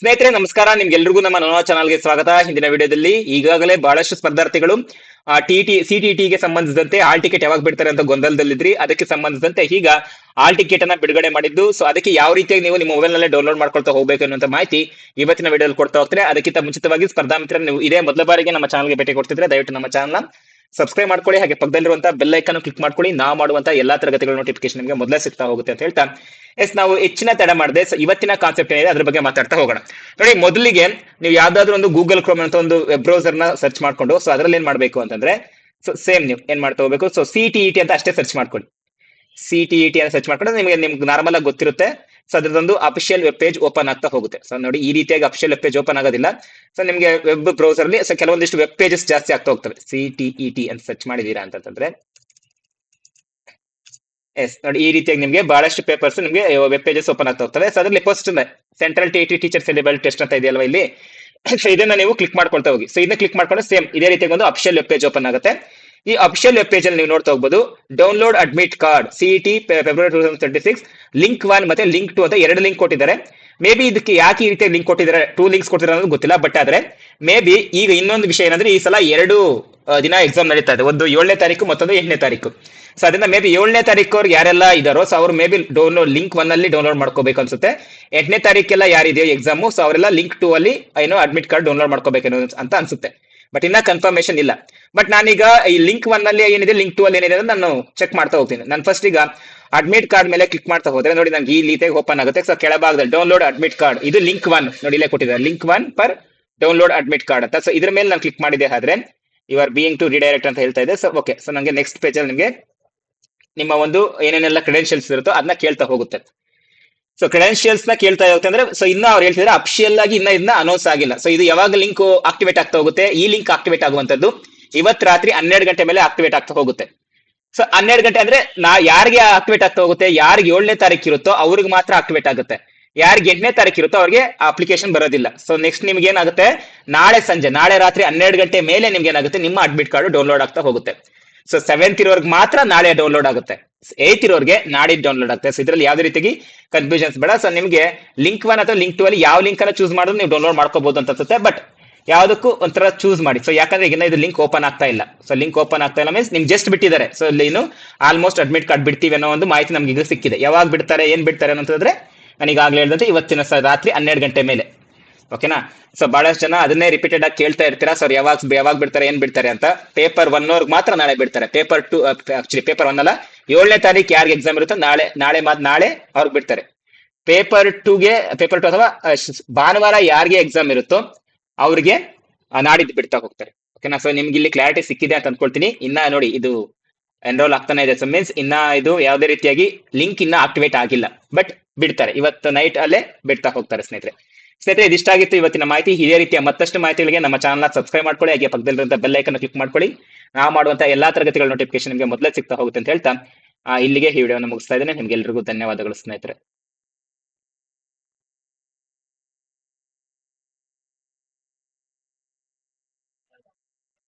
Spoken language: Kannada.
ಸ್ನೇಹಿತರೆ, ನಮಸ್ಕಾರ. ನಿಮ್ಗೆಲ್ರಿಗೂ ನಮ್ಮ ನೋ ಚಾನಲ್ಗೆ ಸ್ವಾಗತ. ಹಿಂದಿನ ವಿಡಿಯೋದಲ್ಲಿ ಈಗಾಗಲೇ ಬಹಳಷ್ಟು ಸ್ಪರ್ಧಾರ್ಥಿಗಳು ಟಿಟಿ ಟಿಗೆ ಸಂಬಂಧಿಸಿದಂತೆ ಆಲ್ ಟಿಕೆಟ್ ಯಾವಾಗ ಬಿಡ್ತಾರೆ ಅಂತ ಗೊಂದಲದಲ್ಲಿದ್ರಿ. ಅದಕ್ಕೆ ಸಂಬಂಧಿಸಿದಂತೆ ಈಗ ಆಲ್ ಟಿಕೆಟ್ ಅನ್ನ ಬಿಡುಗಡೆ ಮಾಡಿದ್ದು. ಸೊ ಅದಕ್ಕೆ ಯಾವ ರೀತಿಯಾಗಿ ನೀವು ನಿಮ್ಮ ಮೊಬೈಲ್ ನಲ್ಲೇ ಡೌನ್ಲೋಡ್ ಮಾಡ್ಕೊಳ್ತಾ ಹೋಗ್ಬೇಕು ಅನ್ನುವಂತ ಮಾಹಿತಿ ಇವತ್ತಿನ ವಿಡಿಯೋದಲ್ಲಿ ಕೊಡ್ತಾ ಹೋಗ್ತಾರೆ ಅದಕ್ಕಿಂತ ಮುಂಚಿತವಾಗಿ ಸ್ಪರ್ಧಾ ಮಿತ್ರ ನೀವು ಇದೇ ಮೊದಲ ಬಾರಿಗೆ ನಮ್ಮ ಚಾನಲ್ಗೆ ಭೇಟಿ ಕೊಡ್ತಿದ್ರೆ ದಯವಿಟ್ಟು ನಮ್ಮ ಚಾನಲ್ ಸಬ್ಸ್ಕ್ರೈಬ್ ಮಾಡ್ಕೊಳ್ಳಿ, ಹಾಗೆ ಪಕ್ಕದಲ್ಲಿರುವಂತ ಬೆಲ್ ಐಕನ್ ಕ್ಲಿಕ್ ಮಾಡ್ಕೊಳ್ಳಿ. ನಾವು ಮಾಡುವಂತ ಎಲ್ಲಾ ತರಗತಿಗಳ ನೋಟಿಫಿಕೇಶನ್ ನಿಮಗೆ ಮೊದಲೇ ಸಿಗ್ತಾ ಹೋಗುತ್ತೆ ಅಂತ ಹೇಳ್ತಾ. ಎಸ್ ನಾವು ಹೆಚ್ಚಿನ ತಡ ಮಾಡದೆ. ಇವತ್ತಿನ ಕಾನ್ಸೆಪ್ಟ್ ಏನಿದೆ, ಅದ್ರ ಬಗ್ಗೆ ಮಾತಾಡ್ತಾ ಹೋಗೋಣ. ನೋಡಿ, ಮೊದಲಿಗೆ ನೀವು ಯಾವ್ದಾದ್ರು ಒಂದು ಗೂಗಲ್ ಕ್ರೋಮ್ ಅಂತ ಒಂದು ವೆಬ್ ಬ್ರೌಸರ್ನ ಸರ್ಚ್ ಮಾಡ್ಕೊಂಡು ಸೊ ಅದ್ರಲ್ಲಿ ಏನ್ ಮಾಡ್ಬೇಕು ಅಂತಂದ್ರೆ ಸೊ ಸೇಮ್ ನೀವು ಏನ್ ಮಾಡ್ತಾ ಹೋಗ್ಬೇಕು? So C T E T ಅಂತ ಅಷ್ಟೇ ಸರ್ಚ್ ಮಾಡ್ಕೊಳ್ಳಿ. ಸಿ ಟಿ ಇ ಟಿ ಅಂತ ಸರ್ಚ್ ಮಾಡ್ಕೊಂಡು ನಿಮಗೆ, ನಿಮ್ಗೆ ನಾರ್ಮಲ್ ಆಗಿ ಗೊತ್ತಿರುತ್ತೆ. ಸೊ ಅದ್ರದೊಂದು ಅಫಿಷಿಯಲ್ ವೆಬ್ ಪೇಜ್ ಓಪನ್ ಆಗ್ತಾ ಹೋಗುತ್ತೆ. ಸೊ ನೋಡಿ, ಈ ರೀತಿಯಾಗಿ ಅಫಿಷಿಯಲ್ ವೆಬ್ ಪೇಜ್ ಓಪನ್ ಆಗೋದಿಲ್ಲ. ಸೊ ನಿಮಗೆ ವೆಬ್ ಬ್ರೌಸರ್ ಅಲ್ಲಿ ಸೊ ಕೆಲವೊಂದಿಷ್ಟು ವೆಬ್ ಪೇಜಸ್ ಜಾಸ್ತಿ ಆಗ್ತಾ ಹೋಗ್ತವೆ. ಸಿ ಟಿ ಇ ಟಿ ಅಂತ ಸರ್ಚ್ ಮಾಡಿದೀರಾ ಅಂತಂದ್ರೆ ಎಸ್ ನೋಡಿ, ಈ ರೀತಿಯಾಗಿ ನಿಮಗೆ ಬಹಳಷ್ಟು ಪೇಪರ್ಸ್ ನಿಮಗೆ ವೆಬ್ ಪೇಜಸ್ ಓಪನ್ ಆಗ್ತಾ ಹೋಗ್ತವೆ. ಸೊ ಅದರಲ್ಲಿ first central T T teacher eligible test ಅಂತ ಇದೆಯಲ್ವಾ ಇಲ್ಲಿ? ಸೊ ಇದನ್ನ ನೀವು ಕ್ಲಿಕ್ ಮಾಡ್ಕೊಳ್ತಾ ಹೋಗಿ. ಸೊ ಇದನ್ನ ಕ್ಲಿಕ್ ಮಾಡ್ಕೊಂಡು ಸೇಮ್ ಇದೇ ರೀತಿಯಾಗಿ ಒಂದು ಅಫಿಷಿಯಲ್ ವೆಬ್ ಪೇಜ್ ಓಪನ್ ಆಗುತ್ತೆ. ಈ ಅಫಿಷಿಯಲ್ ವೆಬ್ ಪೇಜ್ ಅಲ್ಲಿ ನೀವು ನೋಡ್ತಾ ಹೋಗ್ಬೋದು download admit card CET February two thousand twenty six link one ಮತ್ತೆ ಲಿಂಕ್ ಟು ಅಂತ ಎರಡು ಲಿಂಕ್ ಕೊಟ್ಟಿದ್ದಾರೆ. ಮೇ ಬಿ ಇದಕ್ಕೆ ಯಾಕೆ ಈ ರೀತಿ ಲಿಂಕ್ ಕೊಟ್ಟಿದ್ದಾರೆ? ಟೂ ಲಿಂಕ್ಸ್ ಕೊಟ್ಟಿದ್ದಾರೆ ಅನ್ನೋದು ಗೊತ್ತಿಲ್ಲ ಬಟ್ ಆದ್ರೆ ಮೇ ಬಿ ಈಗ ಇನ್ನೊಂದು ವಿಷಯ ಏನಂದ್ರೆ ಈ ಸಲ ಎರಡು ದಿನ ಎಕ್ಸಾಮ್ ನಡೀತಾ ಇದೆ. ಒಂದು ಏಳನೇ ತಾರೀಕು, ಮತ್ತೊಂದು ಎಂಟನೇ ತಾರೀಕು. ಸೊ ಅದರಿಂದ ಮೇ ಬಿ ಏಳನೇ ತಾರೀಕು ಅವ್ರು ಯಾರೆಲ್ಲ ಇದಾರೋ ಸೊ ಅವ್ರು maybe download link one ಅಲ್ಲಿ ಡೌನ್ಲೋಡ್ ಮಾಡ್ಕೋಬೇಕು ಅನ್ಸುತ್ತೆ. ಎಂಟನೇ ತಾರೀಕೆಲ್ಲ ಯಾರಿದೆಯೋ ಎಕ್ಸಾಮು ಸೊ ಅವರೆಲ್ಲ ಲಿಂಕ್ ಟೂ ಅಲ್ಲಿ, ಏನೋ ಅಡ್ಮಿಟ್ ಕಾರ್ಡ್ ಡೌನ್ಲೋಡ್ ಮಾಡ್ಕೋಬೇಕು ಅಂತ ಅನ್ಸುತ್ತೆ. ಬಟ್ ಇನ್ನ ಕನ್ಫರ್ಮೇಶನ್ ಇಲ್ಲ. ಬಟ್ ನಾನೀಗ ಈ ಲಿಂಕ್ ಒನ್ ಅಲ್ಲಿ ಏನಿದೆ ಲಿಂಕ್ ಟು ಅಲ್ಲಿ ಏನಿದೆ ನಾನು ಚೆಕ್ ಮಾಡ್ತಾ ಹೋಗ್ತೀನಿ. ನಾನು ಫಸ್ಟ್ ಈಗ ಅಡ್ಮಿಟ್ ಕಾರ್ಡ್ ಮೇಲೆ ಕ್ಲಿಕ್ ಮಾಡ್ತಾ ಹೋದ್ರೆ ನೋಡಿ ನಂಗೆ ಈ ರೀತಿಯಾಗಿ ಓಪನ್ ಆಗುತ್ತೆ. ಸೊ ಕೆಳಭಾಗದಲ್ಲಿ ಡೌನ್ಲೋಡ್ ಅಡ್ಮಿಟ್ ಕಾರ್ಡ್ ಇದು ಲಿಂಕ್ ಒನ್ ನೋಡಿ ಇಲ್ಲೇ ಕೊಟ್ಟಿದ್ದಾರೆ. Link one per download admit card ಅಂತ. ಸೊ ಇದ್ರ ಮೇಲೆ ನಾನು ಕ್ಲಿಕ್ ಮಾಡಿದೆ ಆದ್ರೆ you are being to redirect ಅಂತ ಹೇಳ್ತಾ ಇದೆ. ಸೊ ಓಕೆ ಸೊ ನಂಗೆ ನೆಕ್ಸ್ಟ್ ಪೇಜ್ ಅಲ್ಲಿ ನಿಮಗೆ ನಿಮ್ಮ ಒಂದು ಏನೇನೆಲ್ಲ ಕ್ರೆಡೆನ್ಶಿಯಲ್ಸ್ ಇರುತ್ತೋ ಅದನ್ನ ಕೇಳ್ತಾ ಹೋಗುತ್ತೆ. ಸೊ ಕ್ರೆಡೆನ್ಶಿಯಲ್ಸ್ನ ಕೇಳ್ತಾ ಹೋಗುತ್ತೆ ಅಂದ್ರೆ ಸೊ ಇನ್ನ ಅವ್ರು ಹೇಳ್ತಿದ್ರೆ ಅಫಿಷಿಯಲ್ ಆಗಿ ಇನ್ನ ಇದನ್ನ ಅನೌನ್ಸ್ ಆಗಿಲ್ಲ. ಸೊ ಇದು ಯಾವಾಗ ಲಿಂಕ್ ಆಕ್ಟಿವೇಟ್ ಆಗ್ತಾ ಹೋಗುತ್ತೆ? ಈ ಲಿಂಕ್ ಆಕ್ಟಿವೇಟ್ ಆಗುವಂತದ್ದು ಇವತ್ ರಾತ್ರಿ ಹನ್ನೆರಡು ಗಂಟೆ ಮೇಲೆ ಆಕ್ಟಿವೇಟ್ ಆಗ್ತಾ ಹೋಗುತ್ತೆ. ಸೊ ಹನ್ನೆರಡು ಗಂಟೆ ಅಂದ್ರೆ, ನಾ ಯಾರಿಗೆ ಆಕ್ಟಿವೇಟ್ ಆಗ್ತಾ ಹೋಗುತ್ತೆ, ಯಾರಿಗೆ ಏಳನೇ ತಾರೀಕು ಇರುತ್ತೋ ಅವ್ರಿಗೆ ಮಾತ್ರ ಆಕ್ಟಿವೇಟ್ ಆಗುತ್ತೆ. ಯಾರಿಗೆ ಎಂಟನೇ ತಾರೀಕು ಇರುತ್ತೋ ಅವ್ರಿಗೆ ಅಪ್ಲಿಕೇಶನ್ ಬರೋದಿಲ್ಲ. ಸೊ ನೆಕ್ಸ್ಟ್ ನಿಮ್ಗೆ ಏನಾಗುತ್ತೆ? ನಾಳೆ ಸಂಜೆ, ನಾಳೆ ರಾತ್ರಿ ಹನ್ನೆರಡು ಗಂಟೆ ಮೇಲೆ ನಿಮ್ಗೆ ಏನಾಗುತ್ತೆ? ನಿಮ್ಮ ಅಡ್ಮಿಟ್ ಕಾರ್ಡ್ ಡೌನ್ಲೋಡ್ ಆಗ್ತಾ ಹೋಗುತ್ತೆ. ಸೊ ಸೆವೆಂತ್ ಇರೋರ್ಗೆ ಮಾತ್ರ ನಾಳೆ ಡೌನ್ಲೋಡ್ ಆಗುತ್ತೆ. ಏತ್ ಇರೋರ್ಗೆ ನಾಡಿದ್ದು ಡೌನ್ಲೋಡ್ ಆಗ್ತದೆ ಸೊ ಇದ್ರಲ್ಲಿ ಯಾವ್ದೇ ರೀತಿ ಕನ್ಫ್ಯೂಷನ್ಸ್ ಬೇಡ. ಸೊ ನಿಮ್ಗೆ ಲಿಂಕ್ ಒನ್ ಅಥವಾ ಲಿಂಕ್ ಟು ಅಲ್ಲಿ ಯಾವ ಲಿಂಕ್ ಅನ್ನ ಚೂಸ್ ಮಾಡಿದ್ರು ನೀವು ಡೌನ್ಲೋಡ್ ಮಾಡ್ಕೋಬಹುದು ಅಂತ ಅನ್ಸುತ್ತೆ. ಬಟ್ ಯಾವುದಕ್ಕೂ ಒಂಥರ ಚೂಸ್ ಮಾಡಿ. ಸೊ ಯಾಕಂದ್ರೆ ಈಗ ಇದು ಲಿಂಕ್ ಓಪನ್ ಆಗ್ತಾ ಇಲ್ಲ. ಸೊ ಲಿಂಕ್ ಓಪನ್ ಆಗ್ತಾ ಇಲ್ಲ ಮೀನ್ಸ್ ನಿಮ್ಗೆ ಜಸ್ಟ್ ಬಿಟ್ಟಿದ್ದಾರೆ. ಸೊ ಇಲ್ಲಿ ಇನ್ನು ಆಲ್ಮೋಸ್ಟ್ ಅಡ್ಮಿಟ್ ಕಾರ್ಡ್ ಬಿಡ್ತೀವಿ ಅನ್ನೋ ಒಂದು ಮಾಹಿತಿ ನಮ್ಗೆ ಈಗ ಸಿಕ್ಕಿದೆ. ಯಾವಾಗ ಬಿಡ್ತಾರೆ, ಏನ್ ಬಿಡ್ತಾರೆ ಅಂತಂದ್ರೆ ನಾನು ಈಗಾಗಲೇ ಹೇಳಿದಂತೆ ಇವತ್ತಿನ ರಾತ್ರಿ ಹನ್ನೆರಡು ಗಂಟೆ ಮೇಲೆ. ಓಕೆನಾ ಸೊ ಬಹಳಷ್ಟು ಜನ ಅದನ್ನೇ ರಿಪೀಟೆಡ್ ಆಗಿ ಕೇಳ್ತಾ ಇರ್ತೀರಾ. ಸರ್ ಯಾವಾಗ ಯಾವಾಗ ಬಿಡ್ತಾರೆ, ಏನ್ ಬಿಡ್ತಾರೆ ಅಂತ ಪೇಪರ್ ಒನ್ ಅವ್ರಿಗೆ ಮಾತ್ರ ನಾಳೆ ಬಿಡ್ತಾರೆ. Paper two actually paper one ಅಲ್ಲ ಏಳನೇ ತಾರೀಕು ಯಾರಿಗೆ ಎಕ್ಸಾಮ್ ಇರುತ್ತೋ ನಾಳೆ ನಾಳೆ ಮಾತ್, ನಾಳೆ ಅವ್ರಿಗೆ ಬಿಡ್ತಾರೆ. ಪೇಪರ್ ಟೂಗೆ ಪೇಪರ್ ಟು ಅಥವಾ ಭಾನುವಾರ ಯಾರಿಗೆ ಎಕ್ಸಾಮ್ ಇರುತ್ತೋ ಅವ್ರಿಗೆ ನಾಡಿದ್ದು ಬಿಡ್ತಾ ಹೋಗ್ತಾರೆ. ಓಕೆನಾ ಸೊ ನಿಮ್ಗೆ ಇಲ್ಲಿ ಕ್ಲಾರಿಟಿ ಸಿಕ್ಕಿದೆ ಅಂತ ಅನ್ಕೊಳ್ತೀನಿ. ಇನ್ನ ನೋಡಿ, ಇದು ಎನ್ರೋಲ್ ಆಗ್ತಾನೆ ಇದೆ. ಸೊ ಮೀನ್ಸ್ ಇನ್ನ ಇದು ಯಾವುದೇ ರೀತಿಯಾಗಿ ಲಿಂಕ್ ಇನ್ನ ಆಕ್ಟಿವೇಟ್ ಆಗಿಲ್ಲ. ಬಟ್ ಬಿಡ್ತಾರೆ. ಇವತ್ತು ನೈಟ್ ಅಲ್ಲೇ ಬಿಡ್ತಾ ಹೋಗ್ತಾರೆ ಸ್ನೇಹಿತರೆ. ಸ್ನೇಹಿತರೆ ಇದಿಷ್ಟಾಗಿತ್ತು ಇವತ್ತಿನ ಮಾಹಿತಿ ಇದೇ ರೀತಿಯ ಮತ್ತಷ್ಟು ಮಾಹಿತಿಗಳಿಗೆ ನಮ್ಮ ಚಾನಲ್ನ ಸಬ್ಸ್ಕ್ರೈಬ್ ಮಾಡ್ಕೊಳ್ಳಿ, ಹಾಗೆ ಪಕ್ಕದಲ್ಲಿರುವಂತಹ ಬೆಲ್ ಐಕನ್ ಕ್ಲಿಕ್ ಮಾಡ್ಕೊಳ್ಳಿ. ನಾವು ಮಾಡುವಂತಹ ಎಲ್ಲಾ ತರಗತಿಗಳ ನೋಟಿಫಿಕೇಶನ್ ನಿಮಗೆ ಮೊದಲೇ ಸಿಗ್ತಾ ಹೋಗುತ್ತೆ ಅಂತ ಹೇಳ್ತಾ ಇಲ್ಲಿಗೆ ಈ ವಿಡಿಯೋನ ಮುಗಿಸ್ತಾ ಇದ್ದೇನೆ. ನಿಮ್ಗೆಲ್ರಿಗೂ ಧನ್ಯವಾದಗಳು ಸ್ನೇಹಿತರೆ.